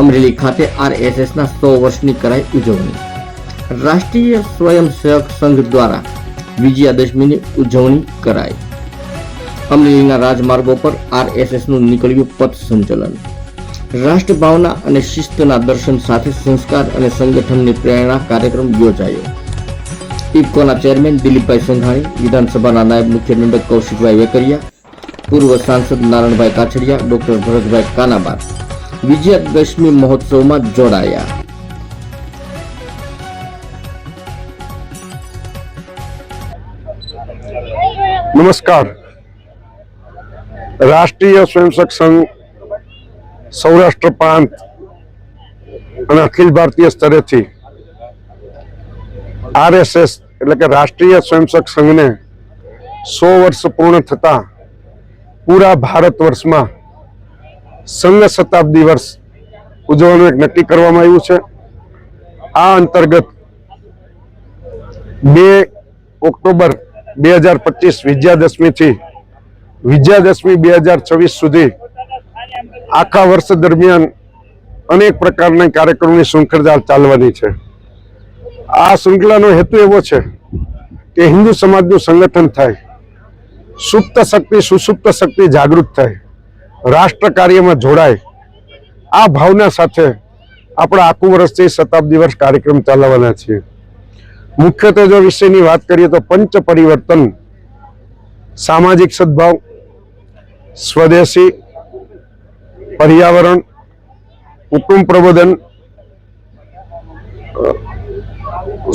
અમરેલી ખાતે આરએસએસના સો વર્ષની કરાઈ ઉજવણી. રાષ્ટ્રીય સ્વયંસેવક સંઘ દ્વારા વિજયાદશમીની ઉજવણી કરાઈ. અમરેલીના રાજમાર્ગો પર આરએસએસનું નીકળ્યું પથ સંચલન. રાષ્ટ્રભાવના અને શિસ્તના દર્શન સાથે સંસ્કાર અને સંગઠનની પ્રેરણા કાર્યક્રમ યોજાયો. ઇફકોના ચેરમેન દિલીપભાઈ સંઘાણી, વિધાનસભાના નાયબ મુખ્ય દંડક કૌશિકભાઈ વેકરિયા, પૂર્વ સાંસદ નારણભાઈ કાછડિયા, ડોક્ટર ભરતભાઈ કાનાબાર વિજયાદશમી મહોત્સવમાં જોડાયા. નમસ્કાર. રાષ્ટ્રીય સ્વયંસેવક સંઘ સૌરાષ્ટ્ર પ્રાંત અને અખિલ ભારતીય સ્તરેથી આરએસએસ એટલે કે રાષ્ટ્રીય સ્વયંસેવક સંઘને સો વર્ષ પૂર્ણ થતા પૂરા ભારત વર્ષમાં સંઘ શતાબ્દી વર્ષ ઉજવવાનું એક નક્કી કરવામાં આવ્યું છે. આ અંતર્ગત બે ઓક્ટોબર બે હજાર પચીસ વિજયાદશમીથી વિજયાદશમી બે હજાર છવ્વીસ સુધી આખા વર્ષ દરમિયાન અનેક પ્રકારના કાર્યક્રમોની શૃંખલા ચાલવાની છે. આ શૃંખલાનો હેતુ એવો છે કે હિન્દુ સમાજનું સંગઠન થાય, સુપ્ત શક્તિ, સુસુપ્ત શક્તિ જાગૃત થાય. રાષ્ટ્ર કાર્યમાં જોડાય. આ ભાવના સાથે આપણે આખું વર્ષથી શતાબ્દી વર્ષ કાર્યક્રમ ચલાવવાના છીએ. મુખ્યત્વે જો વિષયની વાત કરીએ તો પંચ પરિવર્તન, સામાજિક સદભાવ, સ્વદેશી પર્યાવરણ, કુટુંબ પ્રબોધન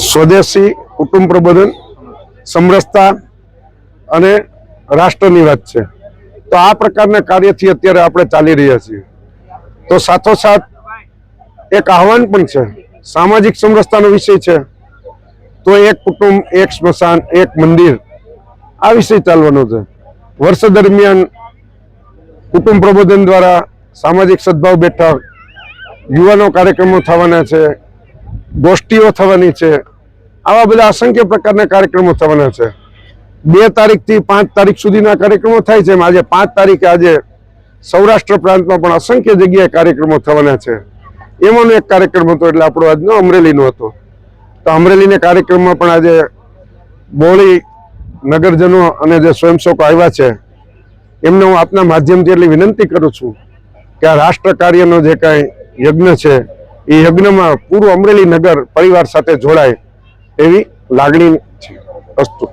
સ્વદેશી કુટુંબ પ્રબોધન, સમરસતા અને રાષ્ટ્રની વાત છે. તો આ પ્રકારના કાર્યથી અત્યારે આપણે ચાલી રહ્યા છીએ. તો સાથોસાથ એક આહવાન પણ છે. સામાજિક સમરસતાનો વિષય છે. તો એક કુટુંબ, એક સ્મશાન, એક મંદિર આ વિષય ચાલવાનો છે. વર્ષ દરમિયાન કુટુંબ પ્રબોધન દ્વારા સામાજિક સદભાવ બેઠક યુવાનો કાર્યક્રમો થવાના છે. ગોષ્ઠીઓ થવાની છે. આવા બધા અસંખ્ય પ્રકારના કાર્યક્રમો થવાના છે. બે તારીખથી પાંચ તારીખ સુધીના કાર્યક્રમો થાય છે. આજે પાંચ તારીખે આજે સૌરાષ્ટ્ર પ્રાંતમાં પણ અસંખ્ય જગ્યાએ કાર્યક્રમો થવાના છે. એમાંનો એક કાર્યક્રમ હતો એટલે આપણો આજનો અમરેલીનો હતો. તો અમરેલીના કાર્યક્રમમાં પણ આજે બોળી નગરજનો અને જે સ્વયંસેવકો આવ્યા છે, એમને હું આપના માધ્યમથી એટલી વિનંતી કરું છું કે આ રાષ્ટ્ર કાર્યનો જે કાંઈ યજ્ઞ છે, એ યજ્ઞમાં પૂરું અમરેલી નગર પરિવાર સાથે જોડાય એવી લાગણી છે. અસ્તુ.